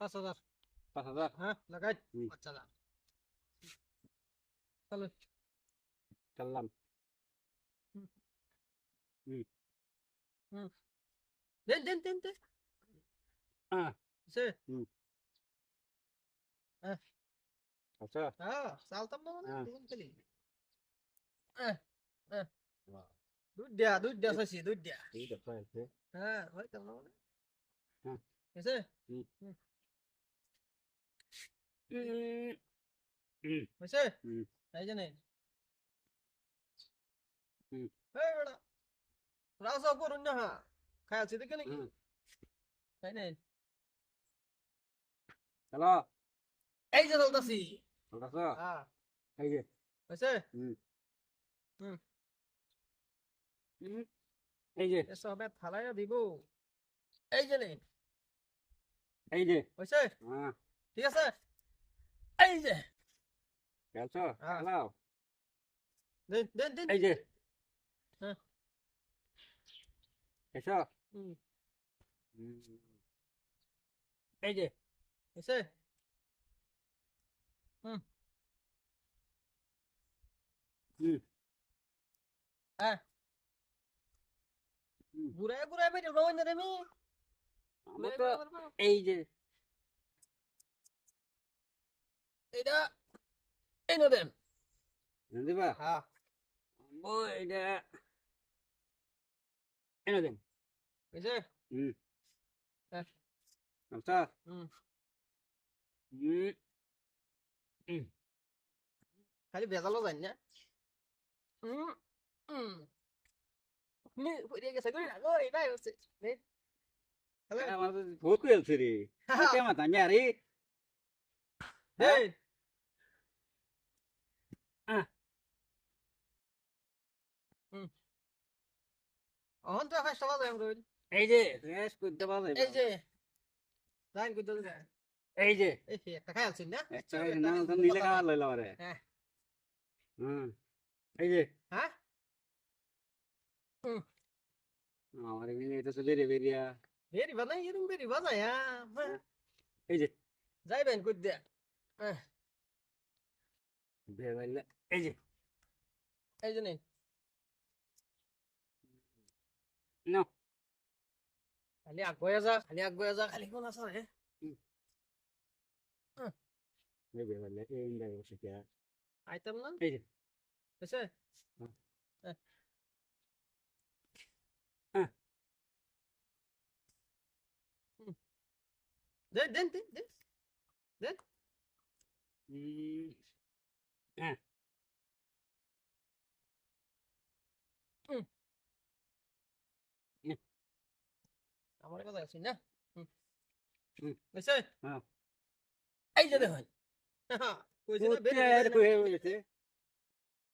পাঁচ হাজার। পাঁচ হাজার? হ্যাঁ লাগাই। পাঁচ হাজার। চলো চাললাম দেন দেন দেন দেন। হ্যাঁ সে। আচ্ছা। হ্যাঁ চালতাম না মানে। খেলি। হ্যাঁ হ্যাঁ দুধ দিয়া দুধ দিয়া চাইছি দুধ দিয়া। আছে আছে। হ্যাঁ না মানে। হ্যাঁ। এসে হয়েছে। এই যে নেই? হুম। এই বেটা রাসা করুন না হ্যাঁ খাই আছে দেখে নাকি? তাই নেই? চলো এই যে চলতাছি ঠিক হ্যাঁ এই যে। হয়েছে হুম হুম। হুম। এই যে। এসব থালাইয়া দিব। এই যে নেই এই যে। হয়েছে হ্যাঁ ঠিক আছে? এই যে খেলছো হ্যাঁ। খেলাও দেন দেন দেন এই যে হ্যাঁ। এসো হুম। হুম। এই যে হয়েছে হুম। হ্যাঁ হুম। ঘুরায় ঘুরায় বেরিয়ে রোজ না রে মি আমরা তো এই যে এটা এই না দেন দিবা হ্যাঁ। ও এটা এনে দেন হয়েছে? হুম। হ্যাঁ। আচ্ছা। হুম। হুম। খালি ভেজালো জানি না। হুম হুম। গেছে গো এটাই হচ্ছে আমার তো বহুত খেলছে রে কেমন আমি আরে। হুম অহন তো ফার্স্ট আইম এই যে রেস করতে পারবে এই যে লাইন দল যায় এই যে। একটা খাইল ছিন না? একটা না তো নিলে খাওয়া লইল রে হ্যাঁ। হুম এই যে। হ্যাঁ? আমার এমনি এটা তো বেরিয়ে। বেরিয়া বেরি বানাই এরম বেরি বাজায় হ্যাঁ এই যে। যাইবেন কই দে বেরোইলে এই যে এই যে নেই না খালি আগুয়া যা খালি আগুয়া যা খালি কোন আছে রে এই বেরোইলে এই জায়গায় বসে কি আর আইতাম না এই যে হয়েছে হুম। হ্যাঁ। হ্যাঁ। হুম। দেন দেন দেন দেন হুম আমার কথা আছে না। হয়েছে হ্যাঁ। এই যে দেখুন কইছে